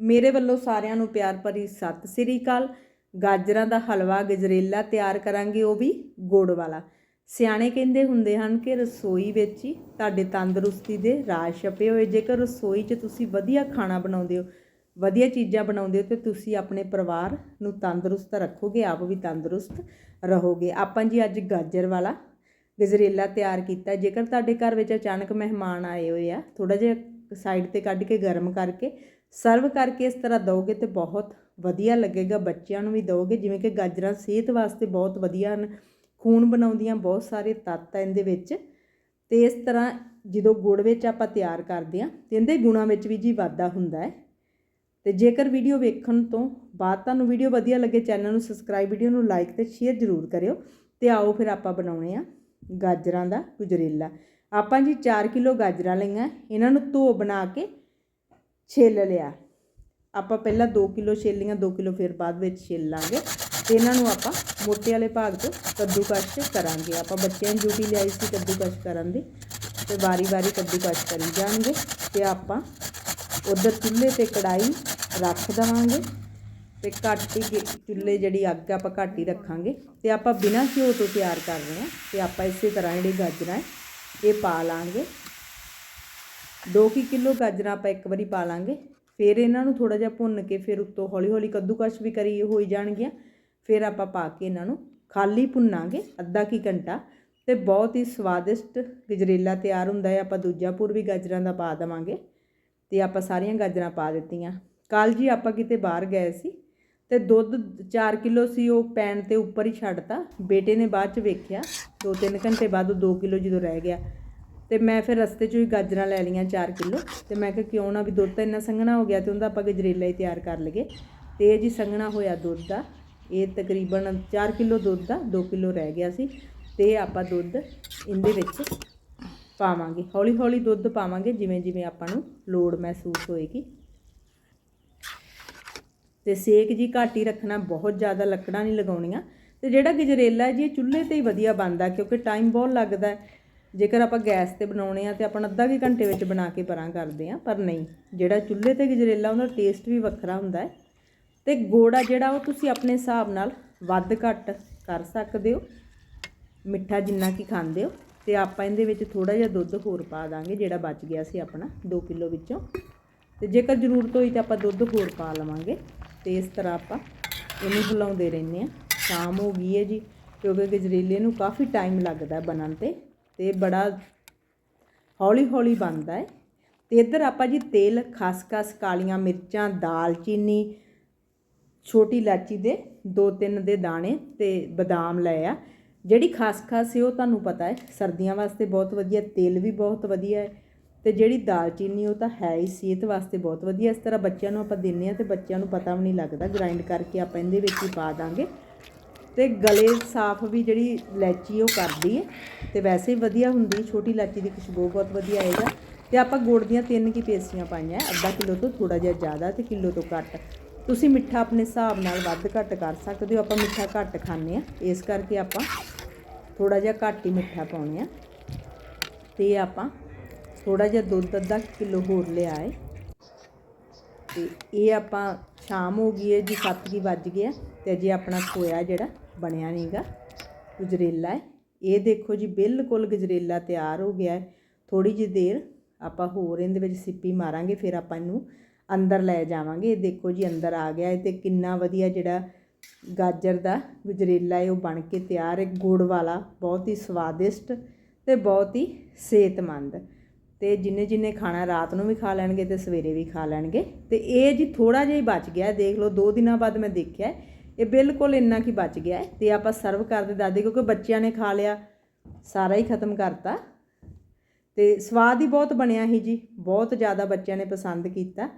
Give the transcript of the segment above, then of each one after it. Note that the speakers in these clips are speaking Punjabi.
ਮੇਰੇ ਵੱਲੋਂ ਸਾਰਿਆਂ ਨੂੰ ਪਿਆਰ ਭਰੀ ਸਤਿ ਸ੍ਰੀ ਅਕਾਲ। ਗਾਜਰਾਂ ਦਾ ਹਲਵਾ, ਗਜਰੇਲਾ ਤਿਆਰ ਕਰਾਂਗੇ, ਉਹ ਵੀ ਗੁੜ ਵਾਲਾ। ਸਿਆਣੇ ਕਹਿੰਦੇ ਹੁੰਦੇ ਹਨ ਕਿ ਰਸੋਈ ਵਿੱਚ ਹੀ ਤੁਹਾਡੇ ਤੰਦਰੁਸਤੀ ਦੇ ਰਾਜ ਛਪੇ ਹੋਏ। ਜੇਕਰ ਰਸੋਈ 'ਚ ਤੁਸੀਂ ਵਧੀਆ ਖਾਣਾ ਬਣਾਉਂਦੇ ਹੋ, ਵਧੀਆ ਚੀਜ਼ਾਂ ਬਣਾਉਂਦੇ ਹੋ, ਤੇ ਤੁਸੀਂ ਆਪਣੇ ਪਰਿਵਾਰ ਨੂੰ ਤੰਦਰੁਸਤ ਰੱਖੋਗੇ, ਆਪ ਵੀ ਤੰਦਰੁਸਤ ਰਹੋਗੇ। ਆਪਾਂ ਜੀ ਅੱਜ ਗਾਜਰ ਵਾਲਾ ਗਜਰੇਲਾ ਤਿਆਰ ਕੀਤਾ। ਜੇਕਰ ਤੁਹਾਡੇ ਘਰ ਵਿੱਚ ਅਚਾਨਕ ਮਹਿਮਾਨ ਆਏ ਹੋਏ ਆ ਥੋੜਾ ਜਿਹਾ ਸਾਈਡ ਤੇ ਕੱਢ ਕੇ ਗਰਮ ਕਰਕੇ ਸਰਵ ਕਰਕੇ ਇਸ ਤਰ੍ਹਾਂ ਦੋਗੇ ਤੇ ਬਹੁਤ ਵਧੀਆ ਲੱਗੇਗਾ, ਬੱਚਿਆਂ ਨੂੰ ਵੀ ਦੋਗੇ ਜਿਵੇਂ ਕਿ ਗਾਜਰਾਂ ਸਿਹਤ ਵਾਸਤੇ ਬਹੁਤ ਵਧੀਆ ਹਨ, ਖੂਨ ਬਣਾਉਂਦੀਆਂ ਬਹੁਤ ਸਾਰੇ ਤੱਤ ਆ ਇਹਦੇ ਵਿੱਚ, ਤੇ ਇਸ ਤਰ੍ਹਾਂ ਜਦੋਂ ਗੁੜ ਵਿੱਚ ਆਪਾਂ ਤਿਆਰ ਕਰਦੇ ਆ ਤੇ ਇਹਦੇ ਗੁਣਾਂ ਵਿੱਚ ਵੀ ਜੀ ਵਾਧਾ ਹੁੰਦਾ ਹੈ। ਤੇ ਜੇਕਰ ਵੀਡੀਓ ਵੇਖਣ ਤੋਂ ਬਾਅਦ ਤੁਹਾਨੂੰ ਵੀਡੀਓ ਵਧੀਆ ਲੱਗੇ, ਚੈਨਲ ਨੂੰ ਸਬਸਕ੍ਰਾਈਬ, ਵੀਡੀਓ ਨੂੰ ਲਾਈਕ ਤੇ ਸ਼ੇਅਰ ਜ਼ਰੂਰ ਕਰਿਓ, ਤੇ ਆਓ ਫਿਰ ਆਪਾਂ ਬਣਾਉਣੇ ਆ ਗਾਜਰਾਂ ਦਾ ਗੁਜਰੇਲਾ। ਆਪਾਂ ਜੀ 4 ਕਿਲੋ ਗਾਜਰਾਂ ਲਈਆਂ, ਇਹਨਾਂ ਨੂੰ ਧੋ ਬਣਾ ਕੇ ਛਿੱਲ ਲਿਆ। ਆਪਾਂ ਪਹਿਲਾਂ 2 ਕਿਲੋ ਛਿੱਲੀਆਂ 2 ਕਿਲੋ ਫਿਰ ਬਾਅਦ ਵਿੱਚ ਛਿੱਲ ਲਾਂਗੇ ਤੇ ਇਹਨਾਂ ਨੂੰ ਆਪਾਂ ਮੋਟੇ ਵਾਲੇ ਭਾਗ ਤੋਂ ਕੱਦੂਕਸ਼ ਕਰਾਂਗੇ। ਆਪਾਂ ਬੱਚਿਆਂ ਦੀ ਡਿਊਟੀ ਲਿਆਈ ਸੀ ਕੱਦੂਕਸ਼ ਕਰਨ ਦੀ। ਤੇ ਵਾਰੀ-ਵਾਰੀ ਕੱਦੂਕਸ਼ ਕਰੀ ਜਾਣਗੇ। ਤੇ ਆਪਾਂ ਉਧਰ ਚੁੱਲ੍ਹੇ ਤੇ ਕੜਾਈ ਰੱਖ ਦਵਾਂਗੇ। ਤੇ ਘੱਟ ਹੀ ਚੁੱਲ੍ਹੇ ਜਿਹੜੀ ਅੱਗ ਆਪਾਂ ਘੱਟ ਹੀ ਰੱਖਾਂਗੇ। ਤੇ ਆਪਾਂ ਬਿਨਾਂ ਘਿਓ ਤੋਂ ਤਿਆਰ ਕਰ ਰਹੇ ਹਾਂ। ਤੇ ਆਪਾਂ ਇਸੇ ਤਰ੍ਹਾਂ ਜਿਹੜੀ ਗਾਜਰਾਂ ਇਹ ਪਾ ਲਾਂਗੇ। 2 ਕਿਲੋ ਗਾਜਰਾਂ ਆਪਾਂ ਇੱਕ ਵਾਰੀ ਪਾ ਲਾਂਗੇ। ਫਿਰ ਇਹਨਾਂ ਨੂੰ ਥੋੜਾ ਜਿਹਾ ਭੁੰਨ ਕੇ ਫਿਰ ਉੱਤੋਂ ਹੌਲੀ ਹੌਲੀ ਕੱਦੂਕਸ਼ ਵੀ ਕਰੀ ਹੋਈ ਜਾਣਗੀਆਂ। ਫਿਰ ਆਪਾਂ ਪਾ ਕੇ ਇਹਨਾਂ ਨੂੰ ਖਾਲੀ ਭੁੰਨਾਂਗੇ ਅੱਧਾ ਕੀ ਘੰਟਾ। ਤੇ ਬਹੁਤ ਹੀ ਸਵਾਦਿਸ਼ਟ ਗਜਰੇਲਾ ਤਿਆਰ ਹੁੰਦਾ ਹੈ। ਆਪਾਂ ਦੂਜਾ ਪੁਰ ਵੀ ਗਾਜਰਾਂ ਦਾ ਪਾ ਦੇਵਾਂਗੇ। ਤੇ ਆਪਾਂ ਸਾਰੀਆਂ ਗਾਜਰਾਂ ਪਾ ਦਿੱਤੀਆਂ। ਕੱਲ ਜੀ ਆਪਾਂ ਕਿਤੇ ਬਾਹਰ ਗਏ ਸੀ। ਤੇ ਦੁੱਧ 4 ਕਿਲੋ ਸੀ, ਉਹ ਪੈਨ ਤੇ ਉੱਪਰ ਹੀ ਛੱਡਤਾ। ਬੇਟੇ ਨੇ ਬਾਅਦ ਚ ਵੇਖਿਆ। 2-3 ਘੰਟੇ ਬਾਅਦ ਉਹ 2 ਕਿਲੋ ਜਦੋਂ ਰਹਿ ਗਿਆ। ਤੇ ਮੈਂ ਫਿਰ ਰਸਤੇ 'ਚੋਂ ਹੀ ਗਾਜਰਾਂ ਲੈ ਲਈਆਂ 4 ਕਿਲੋ ਤੇ ਮੈਂ ਕਿਹਾ ਕਿਉਂ ਨਾ ਵੀ ਦੁੱਧ ਤਾਂ ਇੰਨਾ ਸੰਘਣਾ ਹੋ ਗਿਆ ਤੇ ਉਹਦਾ ਆਪਾਂ ਗਜਰੇਲਾ ਹੀ ਤਿਆਰ ਕਰ ਲਈਏ। ਤੇ ਇਹ ਜੀ ਸੰਘਣਾ ਹੋਇਆ ਦੁੱਧ ਦਾ। ਇਹ ਤਕਰੀਬਨ 4 ਕਿਲੋ ਦੁੱਧ ਦਾ 2 ਕਿਲੋ ਰਹਿ ਗਿਆ ਸੀ। ਤੇ ਆਪਾਂ ਦੁੱਧ ਇਹਦੇ ਵਿੱਚ ਪਾਵਾਂਗੇ। ਹੌਲੀ ਹੌਲੀ ਦੁੱਧ ਪਾਵਾਂਗੇ ਜਿਵੇਂ ਜਿਵੇਂ ਆਪਾਂ ਨੂੰ ਲੋੜ ਮਹਿਸੂਸ ਹੋਏਗੀ। ਤੇ ਸੇਕ ਜੀ ਘੱਟ ਹੀ ਰੱਖਣਾ, ਬਹੁਤ ਜ਼ਿਆਦਾ ਲੱਕੜਾਂ ਨਹੀਂ ਲਗਾਉਣੀਆਂ। ਤੇ ਜਿਹੜਾ ਗਜਰੇਲਾ ਜੀ, ਇਹ ਚੁੱਲ੍ਹੇ ਤੇ ਹੀ ਵਧੀਆ ਬਣਦਾ, ਕਿਉਂਕਿ ਟਾਈਮ ਬਹੁਤ ਲੱਗਦਾ ਹੈ। ਜੇਕਰ ਆਪਾਂ ਗੈਸ ਤੇ ਬਣਾਉਣੇ ਆ ਤੇ ਆਪਾਂ ਅੱਧਾ ਵੀ ਘੰਟੇ ਵਿੱਚ ਬਣਾ ਕੇ ਪਰਾਂ ਕਰਦੇ ਆ, ਪਰ ਨਹੀਂ। ਜਿਹੜਾ ਚੁੱਲ੍ਹੇ ਤੇ ਗਜਰੇਲਾ ਉਹਦਾ ਟੇਸਟ ਵੀ ਵੱਖਰਾ ਹੁੰਦਾ ਹੈ। ਤੇ ਗੋੜਾ ਜਿਹੜਾ ਉਹ ਤੁਸੀਂ ਆਪਣੇ ਹਿਸਾਬ ਨਾਲ ਵੱਧ ਘੱਟ ਕਰ ਸਕਦੇ ਹੋ। ਮਿੱਠਾ ਜਿੰਨਾ ਕੀ ਖਾਂਦੇ ਹੋ। ਤੇ ਆਪਾਂ ਇਹਦੇ ਵਿੱਚ ਥੋੜਾ ਜਿਹਾ ਦੁੱਧ ਹੋਰ ਪਾ ਦਾਂਗੇ, ਜਿਹੜਾ ਬਚ ਗਿਆ ਸੀ ਆਪਣਾ 2 ਕਿਲੋ ਵਿੱਚੋਂ। ਤੇ ਜੇਕਰ ਜ਼ਰੂਰਤ ਹੋਈ ਤਾਂ ਆਪਾਂ ਦੁੱਧ ਹੋਰ ਪਾ ਲਵਾਂਗੇ। ਤੇ ਇਸ ਤਰ੍ਹਾਂ ਆਪਾਂ ਇਹਨੂੰ ਹਿਲਾਉਂਦੇ ਰਹਿੰਦੇ ਆ। ਸ਼ਾਮ ਹੋ ਗਈ ਹੈ ਜੀ, ਕਿਉਂਕਿ ਗਜਰੇਲੇ ਨੂੰ ਕਾਫੀ ਟਾਈਮ ਲੱਗਦਾ ਬਣਨ ਤੇ। ਤੇ ਬੜਾ ਹੌਲੀ ਹੌਲੀ ਬਣਦਾ ਹੈ। ਤੇ ਇੱਧਰ ਆਪਾਂ ਜੀ ਤੇਲ, ਖਸਖਸ, ਕਾਲੀਆਂ ਮਿਰਚਾਂ ਦਾਲਚੀਨੀ ਛੋਟੀ ਇਲਾਚੀ ਦੇ ਦੋ ਤਿੰਨ ਦੇ ਦਾਣੇ ਤੇ ਬਦਾਮ ਲਏ ਆ। ਜਿਹੜੀ ਖਸਖਸ ਹੈ ਉਹ ਤੁਹਾਨੂੰ ਪਤਾ ਹੈ, ਸਰਦੀਆਂ ਵਾਸਤੇ ਬਹੁਤ ਵਧੀਆ, ਤੇਲ ਵੀ ਬਹੁਤ ਵਧੀਆ ਹੈ ਤੇ ਜਿਹੜੀ ਦਾਲਚੀਨੀ ਉਹ ਤਾਂ ਹੈ ਹੀ, ਸਿਹਤ ਵਾਸਤੇ ਬਹੁਤ ਵਧੀਆ। ਇਸ ਤਰ੍ਹਾਂ ਬੱਚਿਆਂ ਨੂੰ ਆਪਾਂ ਦਿੰਨੇ ਆ ਤੇ ਬੱਚਿਆਂ ਨੂੰ ਪਤਾ ਵੀ ਨਹੀਂ ਲੱਗਦਾ। ਗ੍ਰਾਈਂਡ ਕਰਕੇ ਆਪਾਂ ਇਹਦੇ ਵਿੱਚ ਹੀ ਪਾ ਦਾਂਗੇ। ਤੇ ਗਲੇ ਸਾਫ਼ ਵੀ ਜਿਹੜੀ ਇਲਾਚੀ ਉਹ ਕਰਦੀ ਹੈ, ਤੇ ਵੈਸੇ ਹੀ ਵਧੀਆ ਹੁੰਦੀ, ਛੋਟੀ ਇਲਾਚੀ ਦੀ ਖੁਸ਼ਬੂ ਬਹੁਤ ਵਧੀਆ ਆਏਗਾ। ਤੇ ਆਪਾਂ ਗੁੜ ਦੀਆਂ ਤਿੰਨ ਕੀ ਪੇਸਟੀਆਂ ਪਾਈਆਂ, ਅੱਧਾ ਕਿਲੋ ਤੋਂ ਥੋੜਾ ਜਿਹਾ ਜ਼ਿਆਦਾ ਤੇ ਕਿਲੋ ਤੋਂ ਘੱਟ। ਤੁਸੀਂ ਮਿੱਠਾ ਆਪਣੇ ਹਿਸਾਬ ਨਾਲ ਵੱਧ ਘੱਟ ਕਰ ਸਕਦੇ ਹੋ, ਆਪਾਂ ਮਿੱਠਾ ਘੱਟ ਖਾਂਦੇ ਆ ਇਸ ਕਰਕੇ ਆਪਾਂ ਥੋੜਾ ਜਿਹਾ ਘੱਟ ਹੀ ਮਿੱਠਾ ਪਾਉਣੇ ਆ ਤੇ ਆਪਾਂ ਥੋੜਾ ਜਿਹਾ ਦੁੱਧ ਅੱਧਾ ਕਿਲੋ ਹੋਰ ਲਿਆ ਹੈ ਤੇ ਇਹ ਆਪਾਂ ਸ਼ਾਮ ਹੋ ਗਈ ਹੈ ਜੀ 7 ਕੀ ਵੱਜ ਗਿਆ ਤੇ ਅਜੇ ਆਪਣਾ ਖੋਇਆ ਜਿਹੜਾ ਬਣਿਆ ਨਹੀਂਗਾ ਗਜਰੇਲਾ ਹੈ ਇਹ ਦੇਖੋ ਜੀ, ਬਿਲਕੁਲ ਗਜਰੇਲਾ ਤਿਆਰ ਹੋ ਗਿਆ ਹੈ ਥੋੜੀ ਜਿਹੀ ਦੇਰ ਆਪਾਂ ਹੋਰ ਇਹਦੇ ਵਿੱਚ ਸਿੱਪੀ ਮਾਰਾਂਗੇ, ਫਿਰ ਆਪਾਂ ਇਹਨੂੰ ਅੰਦਰ ਲੈ ਜਾਵਾਂਗੇ। ਇਹ ਦੇਖੋ ਜੀ, ਅੰਦਰ ਆ ਗਿਆ ਹੈ ਤੇ ਕਿੰਨਾ ਵਧੀਆ ਜਿਹੜਾ ਗਾਜਰ ਦਾ ਗਜਰੇਲਾ ਹੈ ਉਹ ਬਣ ਕੇ ਤਿਆਰ ਹੈ ਗੁੜ ਵਾਲਾ, ਬਹੁਤ ਹੀ ਸਵਾਦਿਸ਼ਟ ਤੇ ਬਹੁਤ ਹੀ ਸਿਹਤਮੰਦ। ਤੇ ਜਿੰਨੇ ਜਿੰਨੇ ਖਾਣਾ ਰਾਤ ਨੂੰ ਵੀ ਖਾ ਲੈਣਗੇ ਤੇ ਸਵੇਰੇ ਵੀ ਖਾ ਲੈਣਗੇ। ਤੇ ਇਹ ਜੀ ਥੋੜਾ ਜਿਹਾ ਹੀ ਬਚ ਗਿਆ, ਦੇਖ ਲਓ 2 ਦਿਨਾਂ ਬਾਅਦ ਮੈਂ ਦੇਖਿਆ ਇਹ ਬਿਲਕੁਲ ਇੰਨਾ ਕੀ ਬਚ ਗਿਆ ਹੈ। ਤੇ ਆਪਾਂ ਸਰਵ ਕਰਦੇ ਦਾਦੇ ਕਿਉਂਕਿ ਬੱਚਿਆਂ ਨੇ ਖਾ ਲਿਆ, ਸਾਰਾ ਹੀ ਖਤਮ ਕਰਤਾ। ਤੇ ਸਵਾਦ ਹੀ ਬਹੁਤ ਬਣਿਆ ਸੀ ਜੀ। ਬਹੁਤ ਜ਼ਿਆਦਾ ਬੱਚਿਆਂ ਨੇ ਪਸੰਦ ਕੀਤਾ।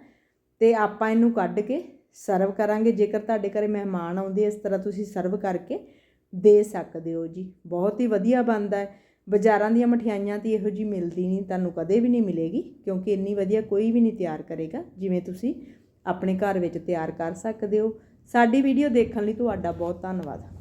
ਤੇ ਆਪਾਂ ਇਹਨੂੰ ਕੱਢ ਕੇ ਸਰਵ ਕਰਾਂਗੇ। ਜੇਕਰ ਤੁਹਾਡੇ ਘਰੇ ਮਹਿਮਾਨ ਆਉਂਦੇ, ਇਸ ਤਰ੍ਹਾਂ ਤੁਸੀਂ ਸਰਵ ਕਰਕੇ ਦੇ ਸਕਦੇ ਹੋ ਜੀ। ਬਹੁਤ ਹੀ ਵਧੀਆ ਬਣਦਾ ਹੈ। ਬਾਜ਼ਾਰਾਂ ਦੀਆਂ ਮਠਿਆਈਆਂ ਤੇ ਇਹੋ ਜੀ ਮਿਲਦੀ ਨਹੀਂ, ਤੁਹਾਨੂੰ ਕਦੇ ਵੀ ਨਹੀਂ ਮਿਲੇਗੀ, ਕਿਉਂਕਿ ਇੰਨੀ ਵਧੀਆ ਕੋਈ ਵੀ ਨਹੀਂ ਤਿਆਰ ਕਰੇਗਾ, ਜਿਵੇਂ ਤੁਸੀਂ ਆਪਣੇ ਘਰ ਵਿੱਚ ਤਿਆਰ ਕਰ ਸਕਦੇ ਹੋ। ਸਾਡੀ ਵੀਡੀਓ ਦੇਖਣ ਲਈ ਤੁਹਾਡਾ ਬਹੁਤ ਧੰਨਵਾਦ।